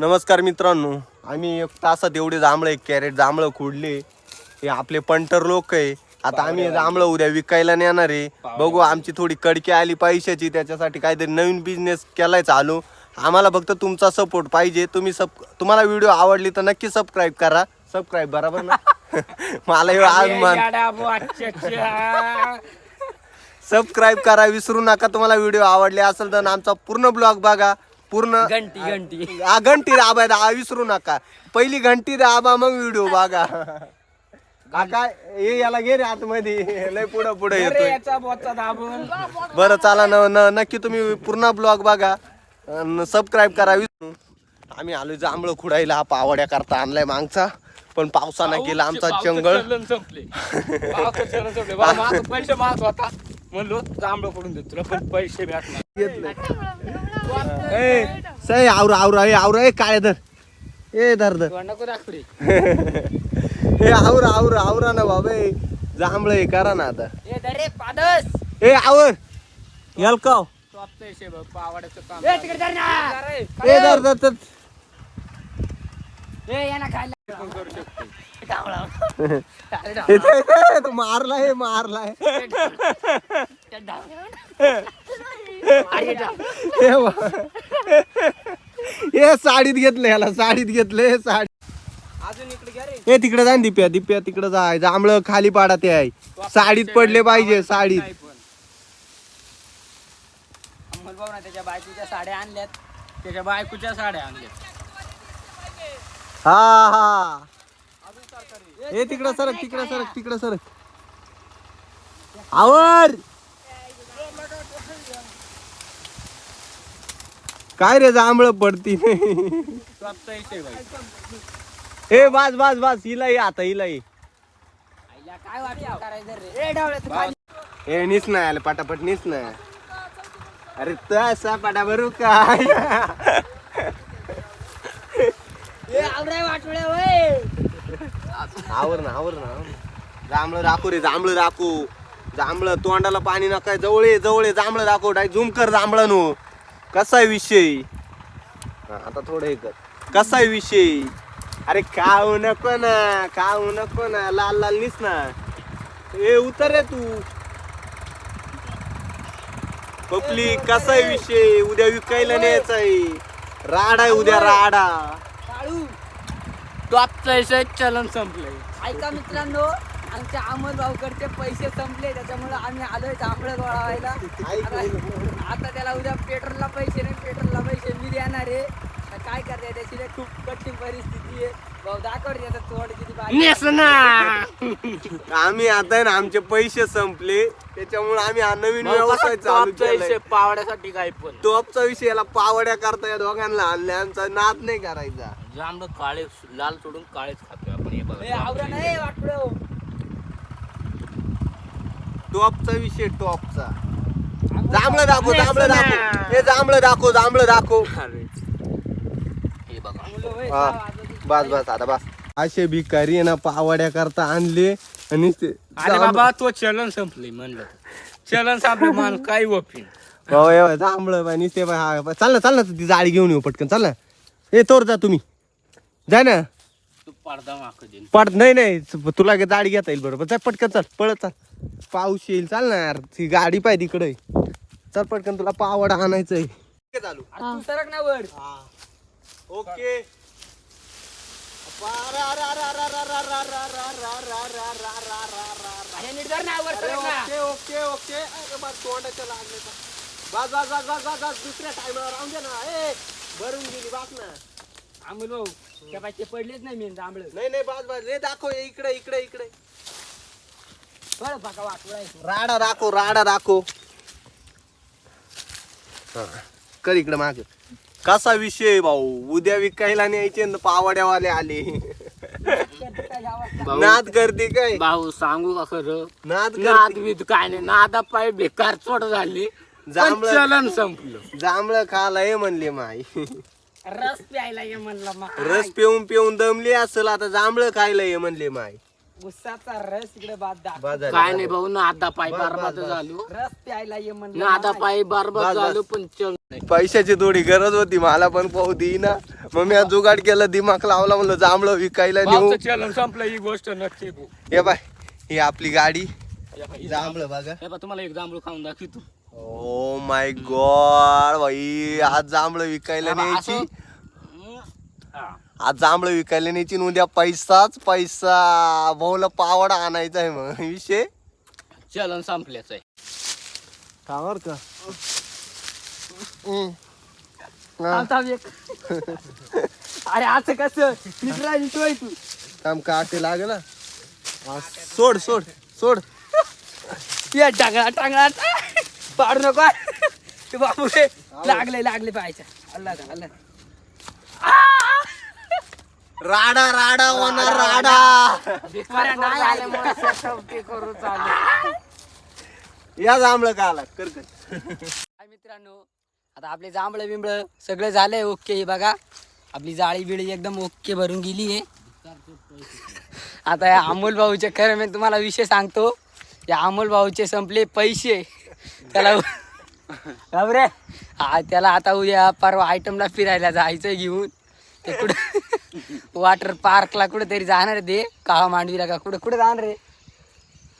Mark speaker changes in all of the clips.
Speaker 1: नमस्कार मित्रांनो. आम्ही एक तासात एवढे जांभळं एक कॅरेट जांभळं खुडले. हे आपले पंटर लोक आहे. आता आम्ही जांभळं उद्या विकायला नेणार आहे. बघू आमची थोडी कडकी आली पैशाची त्याच्यासाठी काहीतरी नवीन बिझनेस केलाय चालू. आम्हाला फक्त तुमचा सपोर्ट पाहिजे. तुम्ही सब तुम्हाला व्हिडिओ आवडली तर नक्की सबस्क्राईब करा. सबस्क्राईब बरोबर ना? मला हे आज मान. सबस्क्राईब करा विसरू नका. तुम्हाला व्हिडिओ आवडले असेल तर आमचा पूर्ण ब्लॉग बघा. पूर्ण
Speaker 2: घंटी घंटी.
Speaker 1: हा, घंटी दाबा दा- विसरू नका. पहिली घंटी दाबा मग व्हिडिओ बघा. हा, काय हे याला घे रे आतमध्ये. लय पुढं पुढे येतोय.
Speaker 2: याचा बोचा दाबून.
Speaker 1: बरं चला न न- नक्की तुम्ही पूर्ण ब्लॉग बघा. सबस्क्राईब करा विसरू. आम्ही आलोय जांभळं खुडायला हा पावड्या करता आणलाय मागचा. पण पावसानं केला आमचा
Speaker 2: पावसाचं
Speaker 1: जंगल.
Speaker 2: चलन संपले. पावसाचं चलन संपले. बा, माझं पैसे मागत होता. म्हणलो जांभळं पडून देतो तुला पण पैसे भेटणार.
Speaker 1: ए सई आवरा आवरा ए आवरा ए काय धर? ए धर धर. ए आवरा आवरा आवरा ना बाबा ए जांभळं हे करा ना आता.
Speaker 2: ए दरे पादस.
Speaker 1: ए आवर.
Speaker 2: आहे, पावाड्याचं काम
Speaker 3: ए, तिकडे धर ना.
Speaker 2: अरे,
Speaker 1: ए धर धर मारलाय मारलाय हे वा. साडीत घेतलं याला साडीत घेतलं हे साडी.
Speaker 2: अजून इकडे
Speaker 1: तिकडे जा ना दिप्या दिप्या तिकडे जाय जांभळं खाली पाडा ते आहे साडीत पडले पाहिजे साडीत.
Speaker 2: भाऊ ना त्याच्या बायकोच्या साड्या आणल्यात त्याच्या बायकोच्या साड्या आणल्यात
Speaker 1: हा हा. हे तिकडं सरक तिकडं सरक तिकडं सरक. आवर! काय रे जांभळं पडती. ए बास बास बास हिला ये आता हिला ये.
Speaker 3: आईला काय वाटलं करायचं रे? ए, डावल्या तू खाली.
Speaker 1: ए निस नाही आलं पटापट निस नाही. अरे तसा पटा बरू काय. आवर ना आवर ना. जांभळं राखू रे जांभळं राखू. जांभळं तोंडाला पाणी नका जवळ ये जवळ ये जांभळं राखू डाय झूम कर जांभळं नो कसा आहे विषय? हा, आता थोडं हे कर. कसा आहे विषय? अरे खाऊ नको ना खाऊ नको ना लाल लाल निस ना. ए उतर रे तू. पपली कसा आहे विषय? उद्या विकायला न्यायचा आहे. राडा आहे उद्या राडा.
Speaker 3: काळू
Speaker 2: टॉपचा चलन संपलंय.
Speaker 3: ऐका मित्रांनो आमच्या अमोल भाऊकडचे पैसे संपले त्याच्यामुळे आम्ही आलोय जांभळं गोळावायला. आता आता त्याला उद्या पेट्रोलला पैसे नाही पेट्रोलला पैसे मी देणार आहे. काय करते त्याची? खूप कठीण परिस्थिती आहे. भाऊ तोंड किती बारीक
Speaker 2: नेस ना.
Speaker 1: आम्ही आता ना आमचे पैसे संपले. त्याच्यामुळे आम्ही हा नवीन व्यवसाय चालू
Speaker 2: पावड्यासाठी काय पण.
Speaker 1: टॉपचा विषय याला पावड्या करता या दोघांना. आणल्या आमचा नाद नाही करायचा.
Speaker 2: जांभळं काळे लाल सोडून काळेच खातोय आपण हे बघा.
Speaker 3: नाही वाटलं
Speaker 1: टॉपचा विषय टॉपचा. जांभळं दाखव जांभळं दाखव. हे जांभळं दाखव जांभळं दाखव.
Speaker 2: हे बघा.
Speaker 1: हा. बस बस आता बस. असे भिकारी आहे ना पावड्या करता आणले आणि ते
Speaker 2: अरे बाबा तो चलन संपले म्हणलं चलन संपलं मान काय वफीन
Speaker 1: हो एवढं जांभळं बाई नुसते बाई हा बाई. चाल ना चाल ना ती जाळी घेऊन येऊ पटकन चाल ना ए तोर जा तुम्ही. जा ना.
Speaker 2: तू पडदा माक देईन
Speaker 1: पड नाही नाही तुला गाडी घेता येईल बरोबर. चल पटकन चल पळत चाल. पाऊस येईल चाल ना यार ती गाडी पाहिजे इकडे चल पटकन तुला पावड आणायचंय चालू
Speaker 3: अरे तू सरक ना वर
Speaker 1: ओके
Speaker 3: अरे नीट धर ना वर सरक ना
Speaker 1: ओके ओके ओके अरे बा तोंडाच्या लागले बस बस बस बस बस बस दुसऱ्या टायमाला राहून दे ना ए भरून गेली बस ना
Speaker 3: अमोल भाऊ त्या बाई ते पडलेच नाही मी जांभळं
Speaker 1: नाही नाही बस बस रे दाखव हे इकडे इकडे इकडे
Speaker 3: बरं बघा वाटोळा आहे तो.
Speaker 1: राडा दाखव राडा हा, कर इकडे माग. कसा विषय भाऊ? उद्या विकायला न्यायचे न पावड्यावाले आले? नाद करते काय?
Speaker 2: भाऊ सांगू का खरं?
Speaker 1: नाद
Speaker 2: नाद
Speaker 1: करते
Speaker 2: विध काय नाही. नादा पाय बेकार चोट झाली. पण
Speaker 1: जांभळं-
Speaker 2: चलन संपलं.
Speaker 1: जांभळं खाला हे म्हणले माई.
Speaker 3: रस प्यायला ये म्हणलं
Speaker 1: रस पिऊन पिऊन दमली असेल आता जांभळं खायला ये म्हणले माय
Speaker 3: उसाचा रस इकडे बाद दाख
Speaker 1: बाजार
Speaker 2: काय नाही भाऊ ना आता पाय
Speaker 1: बस,
Speaker 2: बरबाद
Speaker 1: बस, बस.
Speaker 2: झालो
Speaker 3: रस प्यायला ये म्हणलं
Speaker 2: ना आता. पाय बरबाद
Speaker 1: बस.
Speaker 2: झालो पण चल.
Speaker 1: पैशाची थोडी गरज होती मला पण पाहू दे ना मग मी आज जुगाड केलं दिमाग लावला म्हणलं जांभळं विकायला नेऊ
Speaker 2: चलन संपलं ही गोष्ट नक्की भाऊ.
Speaker 1: हे बाय ही आपली गाडी
Speaker 2: हे बघ, ही
Speaker 1: जांभळं बघा
Speaker 2: हे बघ, तुम्हाला एक जांभूळ खाऊन दाखवतो
Speaker 1: ओ माय गॉड भाई आज जांभळं विकायला
Speaker 2: हे
Speaker 1: न्यायची
Speaker 2: असं-.
Speaker 1: आज जांभळं विकायला न्यायची आणि उद्या पैसाच पैसा. भाऊला पावडा आणायचा आहे मग. विषय?
Speaker 2: चलन संपल्याच आहे.
Speaker 1: कावर का?
Speaker 3: थांब, थांब, एक. अरे असं कसं? मित्रा विटोय तू
Speaker 1: काम काटे लागेल? ना हा, सोड सोड सोड.
Speaker 3: ये टांगळा टांगळा. पाडू नको. ते बाबू रे लागले लागले पाहायच्या अल्ला अल्ला
Speaker 1: राडा राडा होणार राडा
Speaker 3: करू चालू.
Speaker 1: या जांभळं का आला? कर कर.
Speaker 3: हाय मित्रांनो आता आपले जांभळं बिंबळ सगळं झालंय ओके हे बघा. आपली जाळी बिळी एकदम ओके भरून गेली आहे. आता या अमोल भाऊचे खरं मी तुम्हाला विषय सांगतो या अमोल भाऊचे संपले पैसे. त्याला रे हा त्याला आता उद्या परवा आयटमला फिरायला जायचं घेऊन. ते कुठं वॉटर पार्कला कुठं तरी जाणार आहे ते. काळा मांडवीला का कुठं कुठं जाणार रे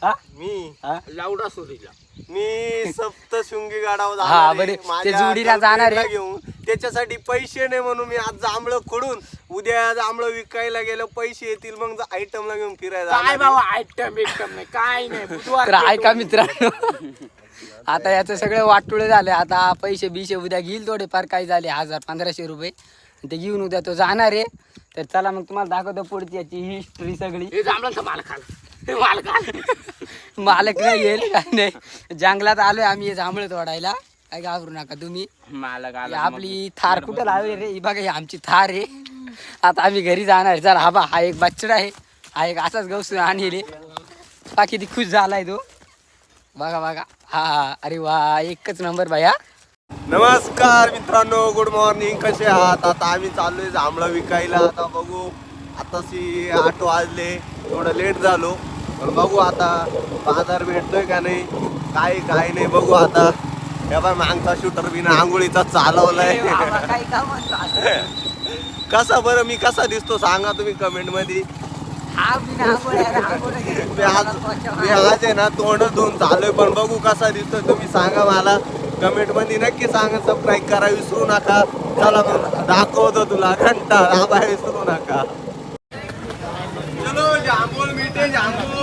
Speaker 3: हा?
Speaker 1: मी
Speaker 3: हा?
Speaker 2: लावडा सोडीला
Speaker 1: मी सप्तशृंगी गाडावर
Speaker 3: हा,
Speaker 1: जाणार
Speaker 3: बरे. ते
Speaker 1: माझ्या
Speaker 3: जोडीला जाणार आहे.
Speaker 1: girlfriend ला घेऊन. त्याच्यासाठी पैसे नाही म्हणून मी आज जांभळं खोडून उद्या जांभळं विकायला गेलं. पैसे येतील मग आयटमला घेऊन फिरायला
Speaker 2: काय
Speaker 1: जाणार आहे.
Speaker 2: बाबा आयटम बिटम नाही. काय नाही. बुधवार
Speaker 3: तर ऐका मित्रांनो. आता याचं सगळं वाटोळं झालं. आता पैसे बिशे उद्या घेईल थोडेफार. काही झाले हजार पंधराशे रुपये. ते घेऊन उद्या तो जाणार आहे. तर चला मग तुम्हाला दाखवतो पुढची याची हिस्ट्री सगळी.
Speaker 2: हे माल खाल माल खाल
Speaker 3: मालक नाही येईल काय नाही. जंगलात आलोय आम्ही हे जांभळं तोडायला. काय घाबरू नका तुम्ही.
Speaker 2: मालक
Speaker 3: ही आपली थार कुठं लावली रे? ही बघा ही आमची थार आहे. आता आम्ही घरी जाणार आहे. चला हा बा हा एक बच्चड आहे. हा एक असाच गवसून आणले बाकी ती खुश झालाय तो. बघा बघा. हा हा. अरे वा एकच नंबर भैया
Speaker 1: नमस्कार मित्रांनो गुड मॉर्निंग कसे आहात? आता आम्ही चाललोय जांभळं विकायला. आता बघू आताशी आठ वाजले. थोडं लेट झालो. पण बघू आता बाजार भेटतोय का नाही? काय काय नाही बघू आता. या बाय मागचा शूटर बिना आंघोळीचा चालवलाय. कसा बरं मी कसा दिसतो सांगा तुम्ही
Speaker 3: कमेंटमध्ये. बिना आंघोळ्या रे, आंघोळ्या केल्या.
Speaker 1: मी आज मी आज आहे ना तोंड धुवून चाललोय पण बघू कसा दिसतोय तुम्ही सांगा मला. कमेंटमध्ये नक्की सांगा सबस्क्राईब करा विसरू नका. चला मग दाखवतो तुला घंटा राबाय विसरू नका. चलो जांबोल मिळते जांबोल